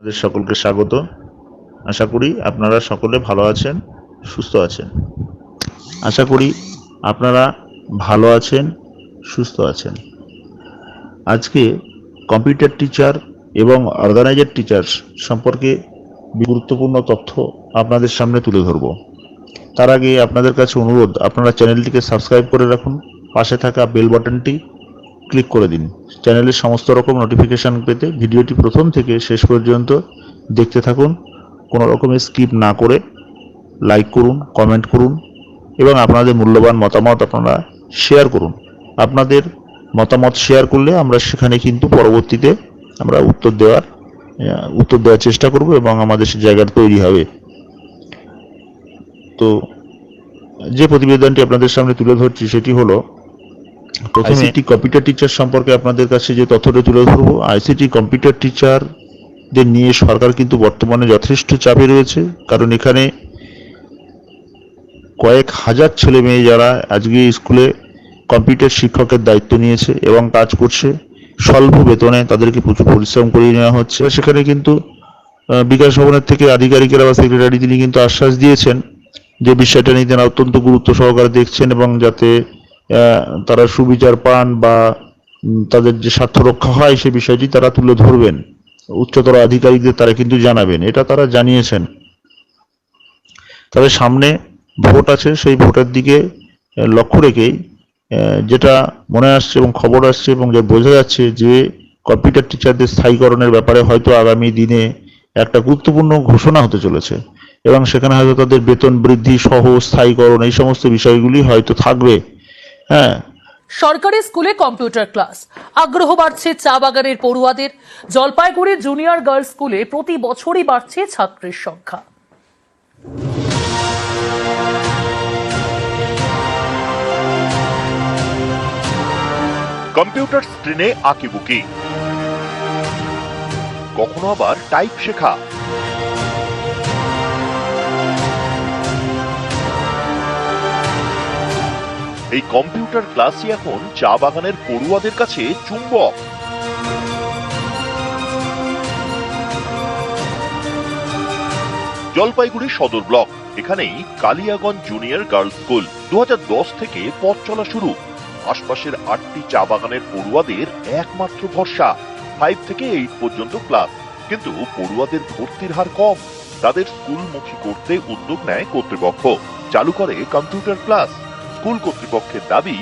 আপনাদের সকলকে স্বাগত। আশা করি আপনারা সকলে ভালো আছেন, সুস্থ আছেন। আশা করি আপনারা ভালো আছেন, সুস্থ আছেন। আজকে কম্পিউটার টিচার এবং অর্গানাইজার টিচার্স সম্পর্কে গুরুত্বপূর্ণ তথ্য আপনাদের সামনে তুলে ধরব। তার আগে আপনাদের কাছে অনুরোধ, আপনারা চ্যানেলটিকে সাবস্ক্রাইব করে রাখুন। পাশে থাকা বেল বাটনটি ক্লিক করে দিন। চ্যানেলের সমস্ত রকম নোটিফিকেশন পেতে ভিডিওটি প্রথম থেকে শেষ পর্যন্ত দেখতে থাকুন। কোনো রকমের স্কিপ না করে লাইক করুন কমেন্ট করুন এবং আপনাদের মূল্যবান মতামত আপনারা শেয়ার করুন। আপনাদের মতামত শেয়ার করলে আমরা সেখানে কিন্তু পরবর্তীতে আমরা উত্তর দেওয়ার উত্তর দেওয়ার চেষ্টা করব এবং আমাদের সে জায়গাটা তৈরি হবে। তো যে প্রতিবেদনটি আপনাদের সামনে তুলে ধরছি সেটি হলো আইসিটি কম্পিউটার টিচার সম্পর্কে আপনাদের কাছে যে তথ্যটা তুলে ধরবো আইসিটি কম্পিউটার টিচারদের নিয়ে সরকার কিন্তু বর্তমানে যথেষ্ট চাপে রয়েছে। কারণ এখানে কয়েক হাজার ছেলে মেয়ে যারা আজকে স্কুলে কম্পিউটার শিক্ষকের দায়িত্ব নিয়েছে এবং কাজ করছে, স্বল্প বেতনে তাদেরকে প্রচুর পরিশ্রম করিয়ে নেওয়া হচ্ছে। সেখানে কিন্তু বিকাশ ভবনের থেকে আধিকারিকেরা বা সেক্রেটারি তিনি কিন্তু আশ্বাস দিয়েছেন যে বিষয়টা নিয়ে তারা অত্যন্ত গুরুত্ব সহকারে দেখছেন এবং যাতে তারা সুবিচার পান বা তাদের যে স্বার্থ রক্ষা হয় সে বিষয়টি তারা তুলে ধরবেন। উচ্চতর আধিকারিকদের তারা কিন্তু জানাবেন। এটা তারা জানিয়েছেন। তবে সামনে ভোট আছে, সেই ভোটের দিকে লক্ষ্য রেখেই যেটা মনে আসছে এবং খবর আসছে এবং যা বোঝা যাচ্ছে যে কম্পিউটার টিচারদের স্থায়ীকরণের ব্যাপারে হয়তো আগামী দিনে একটা গুরুত্বপূর্ণ ঘোষণা হতে চলেছে এবং সেখানে হয়তো তাদের বেতন বৃদ্ধি সহ স্থায়ীকরণ এই সমস্ত বিষয়গুলি হয়তো থাকবে। হ্যাঁ। সরকারি স্কুলে কম্পিউটার ক্লাস। আগ্রহ বাড়ছে চা বাগানের পড়ুয়াদের। জলপাইগুড়ি জুনিয়র গার্লস স্কুলে প্রতি বছরই বাড়ছে ছাত্রের সংখ্যা। কম্পিউটার স্ক্রিনে আঁকিবুকি। কখনো আবার টাইপ শেখা। এই কম্পিউটার ক্লাসই এখন চা বাগানের পড়ুয়াদের কাছে চুম্বক। জলপাইগুড়ি সদর ব্লক, এখানেই কালিয়াগঞ্জ জুনিয়র গার্লস স্কুল দু থেকে পথ চলা শুরু। আশপাশের আটটি চা বাগানের পড়ুয়াদের একমাত্র ভরসা ফাইভ থেকে এইট পর্যন্ত ক্লাস কিন্তু পড়ুয়াদের ভর্তির হার কম। তাদের স্কুলমুখী করতে উদ্যোগ নেয় কর্তৃপক্ষ। চালু করে কম্পিউটার ক্লাস স্কুল কর্তৃপক্ষের দাবি,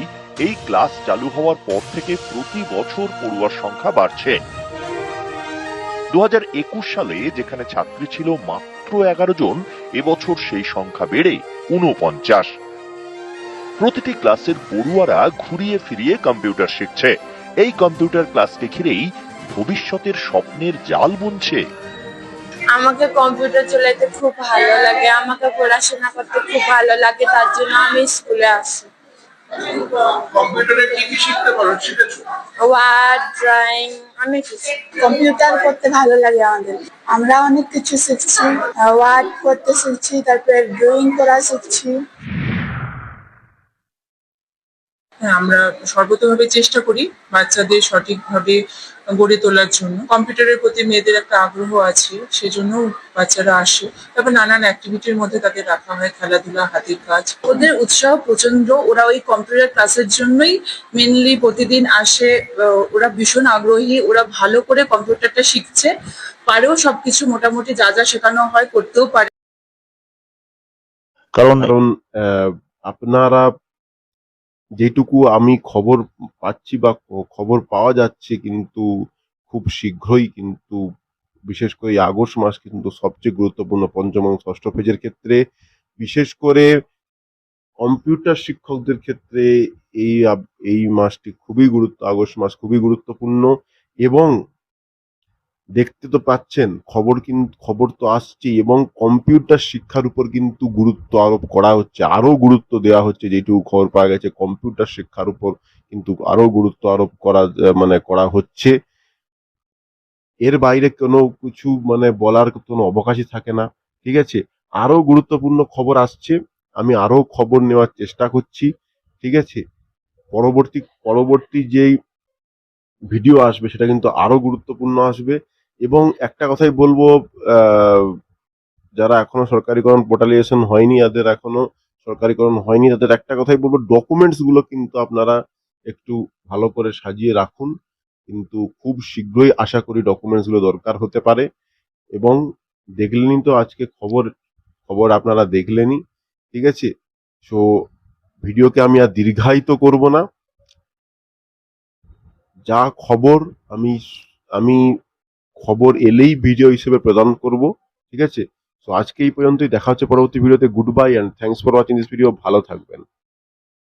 এই ক্লাস চালু হওয়ার পর থেকে প্রতি বছর পড়ুয়ার সংখ্যা বাড়ছে। দু সালে যেখানে ছাত্রী ছিল মাত্র এগারো জন, এবছর সেই সংখ্যা বেড়ে উনপঞ্চাশ প্রতিটি ক্লাসের পড়ুয়ারা ঘুরিয়ে ফিরিয়ে কম্পিউটার শিখছে। এই কম্পিউটার ক্লাসকে ঘিরেই ভবিষ্যতের স্বপ্নের জাল বুনছে। আমাকে কম্পিউটার চালাতে খুব ভালো লাগে, আমাকে পড়াশোনা করতে খুব ভালো লাগে, তার জন্য আমি স্কুলে আসি। কম্পিউটারে কি কি শিখতে পারো শিখেছো? ওয়ার্ড, ড্রয়িং, অনেক কিছু। কম্পিউটার করতে ভালো লাগে আমাদের। আমরা অনেক কিছু শিখছি। ওয়ার্ড করতে শিখছি, তারপরে ড্রয়িং করা শিখছি। আমরা সর্বতভাবে চেষ্টা করি বাচ্চাদের সঠিকভাবে গড়ে তোলার জন্য। কম্পিউটারের প্রতি মেয়েদের একটা আগ্রহ আছে, সেজন্য বাচ্চারা আসে। তারপর নানান অ্যাক্টিভিটির মধ্যে তাদের রাখা হয়, খেলাধুলা, হাতের কাজ। ওদের উৎসাহ প্রচণ্ড ওরা ওই কম্পিউটার ক্লাসের জন্যই মেনলি প্রতিদিন আসে। ওরা ভীষণ আগ্রহী। ওরা ভালো করে কম্পিউটারটা শিখছে। পারেও সবকিছু মোটামুটি যা যা শেখানো হয় করতেও পারে। কারণ আপনারা যেটুকু আমি খবর পাচ্ছি বা খবর পাওয়া যাচ্ছে কিন্তু খুব শীঘ্রই কিন্তু, বিশেষ করে আগস্ট মাস কিন্তু সবচেয়ে গুরুত্বপূর্ণ পঞ্চম এবং ষষ্ঠ ফেজের ক্ষেত্রে। বিশেষ করে কম্পিউটার শিক্ষকদের ক্ষেত্রে এই এই মাসটি খুবই গুরুত্ব, আগস্ট মাস খুবই গুরুত্বপূর্ণ এবং দেখতে তো পাচ্ছেন, খবর কিন্তু খবর তো আসছে এবং কম্পিউটার শিক্ষার উপর কিন্তু গুরুত্ব আরোপ করা হচ্ছে, আরও গুরুত্ব দেওয়া হচ্ছে যেটুকু খবর পাওয়া গেছে, কম্পিউটার শিক্ষার উপর কিন্তু আরও গুরুত্ব আরোপ করা মানে করা হচ্ছে। এর বাইরে কোনো কিছু মানে বলার কোনো অবকাশই থাকে না, ঠিক আছে? আরও গুরুত্বপূর্ণ খবর আসছে, আমি আরও খবর নেওয়ার চেষ্টা করছি, ঠিক আছে? পরবর্তী পরবর্তী যেই ভিডিও আসবে সেটা কিন্তু আরও গুরুত্বপূর্ণ আসবে। এবং একটা কথাই বলব যারা এখনও সরকারিকরণ পোর্টালাইজেশন হয়নি, যাদের এখনও সরকারিকরণ হয়নি, তাদের একটা কথাই বলব ডকুমেন্টসগুলো কিন্তু আপনারা একটু ভালো করে সাজিয়ে রাখুন। কিন্তু খুব শীঘ্রই আশা করি ডকুমেন্টসগুলো দরকার হতে পারে। এবং দেখলেনই তো আজকে খবর খবর আপনারা দেখলেনই, ঠিক আছে? সো ভিডিওকে আমি আর দীর্ঘায়িত করব না। যা খবর আমি আমি খবর এলেই ভিডিও হিসেবে প্রদান করব, ঠিক আছে? তো আজকে এই পর্যন্তই, দেখা হচ্ছে পরবর্তী ভিডিওতে। Good bye and thanks for watching this video ভালো থাকবেন।